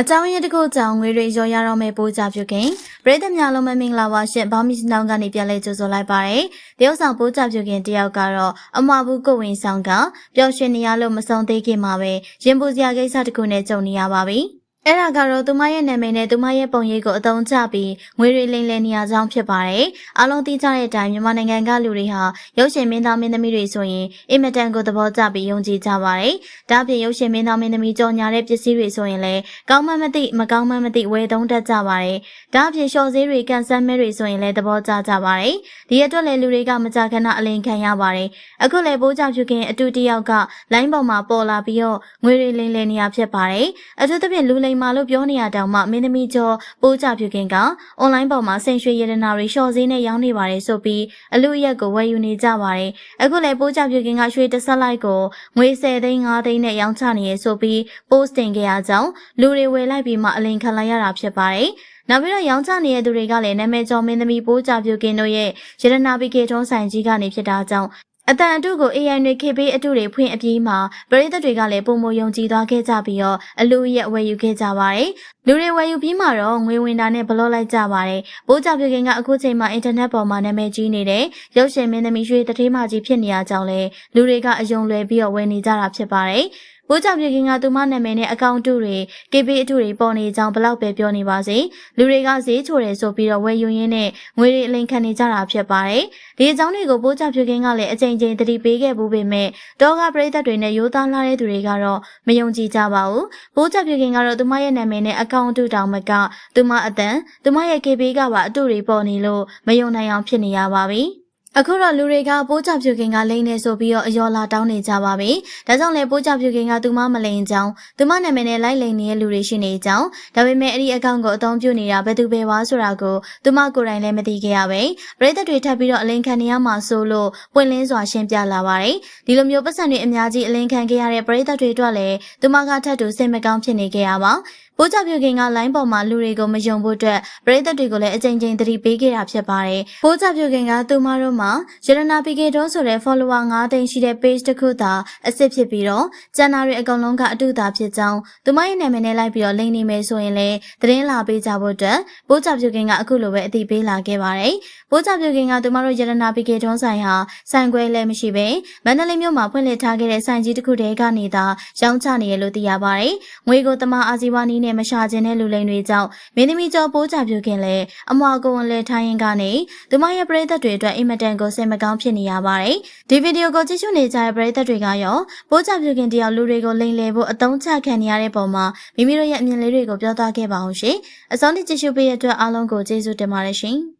အကြောင်းရင်းတစ်ခုကြောင့်ငွေတွေရောရတော့မဲ့ပိုးကြပြုခင်ပရိသတ်များလုံးမမင်္ဂလာပါရှင်ဘောင်းမီစနောင်းကနေပြန်လဲကြိုဆိုလိုက်ပါတယ်တရုတ်ဆောင်ပိုးကြပြုခင်တယောက်ကတော့အမဘူးကိုဝင်ဆောင်ကပျော်ရွှင်နေရလို့မဆုံးသေးခင်မှာပဲရင်ပူစရာကိစ္စတစ်ခုနဲ့ကြုံနေရပါပြီ အဲ့ဒါကတော့သူမရဲ့နာမည်နဲ့သူမရဲ့ပုံရိပ်ကိုအသုံးချပြီးငွေတွေလိမ်လည်နေရကြောင်းဖြစ်ပါတယ်။အားလုံးသိကြတဲ့အတိုင်းမြန်မာနိုင်ငံကလူတွေဟာရုပ်ရှင်မင်းသားမင်းသမီးတွေဆိုရင်အင်မတန်ကိုသဘောကျပြီးယုံကြည်ကြပါတယ်။ဒါ့အပြင်ရုပ်ရှင်မင်းသားမင်းသမီးကြော်ညာတဲ့ပစ္စည်းတွေဆိုရင်လည်းကောင်းမှမသိမကောင်းမှမသိဝယ်သုံးတတ်ကြပါတယ်။ဒါ့အပြင်ရှော့ဈေးတွေကန်ဆယ်မဲတွေဆိုရင်လည်းသဘောကျကြပါတယ်။ဒီအတွက်လည်းလူတွေကမကြခဏအလိန်ခံရပါတယ်။အခုလည်းပိုးကြဖြူခင်အတူတယောက်ကလိုင်းပေါ်မှာပေါ်လာပြီးတော့ငွေတွေလိမ်လည်နေရဖြစ်ပါတယ်။အထူးသဖြင့်လူလိမ်မာလို့ပြောနေရတောင်မှမင်းသမီးကျော်ပိုးကြဖြူခင်ကအွန်လိုင်းပေါ်မှာဆင်ရွှေရတနာတွေရှော့ဈေးနဲ့ရောင်းနေပါတယ်ဆိုပြီးအလူရက်ကိုဝယ်ယူနေကြပါတယ်။အခုလည်းပိုးကြဖြူခင်ကရွှေတစ်ဆက်လိုက်ကိုငွေ10သိန်း5သိန်းနဲ့ရောင်းချနေရဆိုပြီး post တင်ခဲ့ရကြောင်းလူတွေဝယ်လိုက်ပြီးမှအလိန်ခံလိုက်ရတာဖြစ်ပါတယ်။နောက်ပြီးတော့ရောင်းချနေတဲ့သူတွေကလည်းနာမည်ကျော်မင်းသမီးပိုးကြပြူကင်းတို့ရဲ့ရတနာပီကေထုံးဆိုင်ကြီးကနေဖြစ်တာကြောင့် အတန်အတုကို AI တွေခေပေးအတုတွေဖွင့်အပြီးမှာပရိသတ်တွေကလည်းပုံမယုံကြည်သွားခဲ့ကြပြီးတော့အလူရဲ့ဝယ်ယူခဲ့ကြပါတယ်။လူတွေဝယ်ယူပြီးမှတော့ငွေဝင်တာနဲ့ဘလော့လိုက်ကြပါတယ်။ပိုးကြပြခင်ကအခုချိန်မှာအင်တာနက်ပေါ်မှာနာမည်ကြီးနေတဲ့ရုပ်ရှင်မင်းသမီးရွှေတထေးမကြီးဖြစ်နေရကြောင်းလဲလူတွေကအယုံလွယ်ပြီးတော့ဝယ်နေကြတာဖြစ်ပါတယ်။ ဘိုးကြောင့်ပြခင်ကသူမနာမည်နဲ့အကောင့်တုတွေ KB အတုတွေပေါ်နေကြောင်းဘလောက်ပဲပြောနေပါစေလူတွေကဈေးချိုတယ်ဆိုပြီးတော့ဝယ်ယူရင်းနဲ့ငွေတွေအလိန်ခံနေကြတာဖြစ်ပါတယ်ဒီအကြောင်းတွေကိုဘိုးကြောင့်ပြခင်ကလည်းအချိန်ချင်းသတိပေးခဲ့ဘူးပေမဲ့တောကပရိသတ်တွေနဲ့ရိုးသားလာတဲ့သူတွေကတော့မယုံကြည်ကြပါဘူးဘိုးကြောင့်ပြခင်ကတော့သူမရဲ့နာမည်နဲ့အကောင့်တုတောင်မကသူမအတန်သူမရဲ့ KB ကပါအတုတွေပေါ်နေလို့မယုံနိုင်အောင်ဖြစ်နေရပါပြီ အခုတော့လူတွေကပိုးကြပြူခင်ကလိမ့်နေဆိုပြီးတော့အယော်လာတောင်းနေကြပါပြီ။ဒါကြောင့်လည်းပိုးကြပြူခင်ကသူမမလိမ့်ကြောင်းသူမနာမည်နဲ့လိုက်လိမ့်နေတဲ့လူတွေရှိနေကြောင်းဒါပေမဲ့အဲ့ဒီအကောင့်ကိုအသုံးပြုနေတာဘယ်သူပဲဝါဆိုတာကိုသူမကိုယ်တိုင်လည်းမသိခဲ့ရပဲ။ပရိသတ်တွေထပ်ပြီးတော့အလင်းခံနေရမှာဆိုလို့ပွင့်လင်းစွာရှင်းပြလာပါတယ်။ဒီလိုမျိုးပတ်စံတွေအများကြီးအလင်းခံခဲ့ရတဲ့ပရိသတ်တွေအတွက်လည်းသူမကထပ်တူစိတ်မကောင်းဖြစ်နေခဲ့ရပါ။ပိုးကြပြခင်ကလိုင်းပေါ်မှာလူတွေကိုမယုံဖို့အတွက်ပရိသတ်တွေကိုလည်းအကြိမ်ကြိမ်သတိပေးခဲ့တာဖြစ်ပါတယ်။ပိုးကြပြခင်ကသူမတို့မှာရတနာပီကေတော့ဆိုတဲ့ follower 9သိန်းရှိတဲ့ page တစ်ခုသာအစ်စ်ဖြစ်ပြီးတော့ကျန်တာတွေအကုန်လုံးကအတူတာဖြစ်ကြောင်းသူမရဲ့နာမည်နဲ့လိုက်ပြီးတော့လိမ့်နေမယ်ဆိုရင်လည်းသတင်းလာပေးကြဖို့အတွက်ပိုးကြပြခင်ကအခုလိုပဲအသိပေးလာခဲ့ပါတယ်။ပိုးကြပြခင်ကသူမတို့ရတနာပီကေတွန်းဆိုင်ဟာဆိုင်ခွဲလည်းမရှိပဲမန္တလေးမြို့မှာဖွင့်လှစ်ထားခဲ့တဲ့ဆိုင်ကြီးတစ်ခုတည်းကနေသာရောင်းချနေရလို့သိရပါတယ်။ငွေကိုတမအာဇီဝနီးနဲ့မရှာခြင်းတဲ့လူလိမ်တွေကြောင့်မင်းသမီးကျော်ပိုးကြပြုခင်လဲအမွာကိုဝန်လဲထိုင်းရင်ကနေသူမရဲ့ပရိသတ်တွေအတွက်အင်မတန်ကိုစိတ်မကောင်းဖြစ်နေရပါတယ်။ဒီဗီဒီယိုကိုကြည့်ရှုနေကြတဲ့ပရိသတ်တွေကရောပိုးကြပြုခင်တယောက်လူတွေကိုလိမ်လည်ဖို့အတုံးချခံနေရတဲ့ပုံမှာမိမိတို့ရဲ့အမြင်လေးတွေကိုပြောသားခဲ့ပါအောင်ရှင်။အစောင့်တိကြည့်ရှုပေးတဲ့အတွက်အားလုံးကိုကျေးဇူးတင်ပါတယ်ရှင်။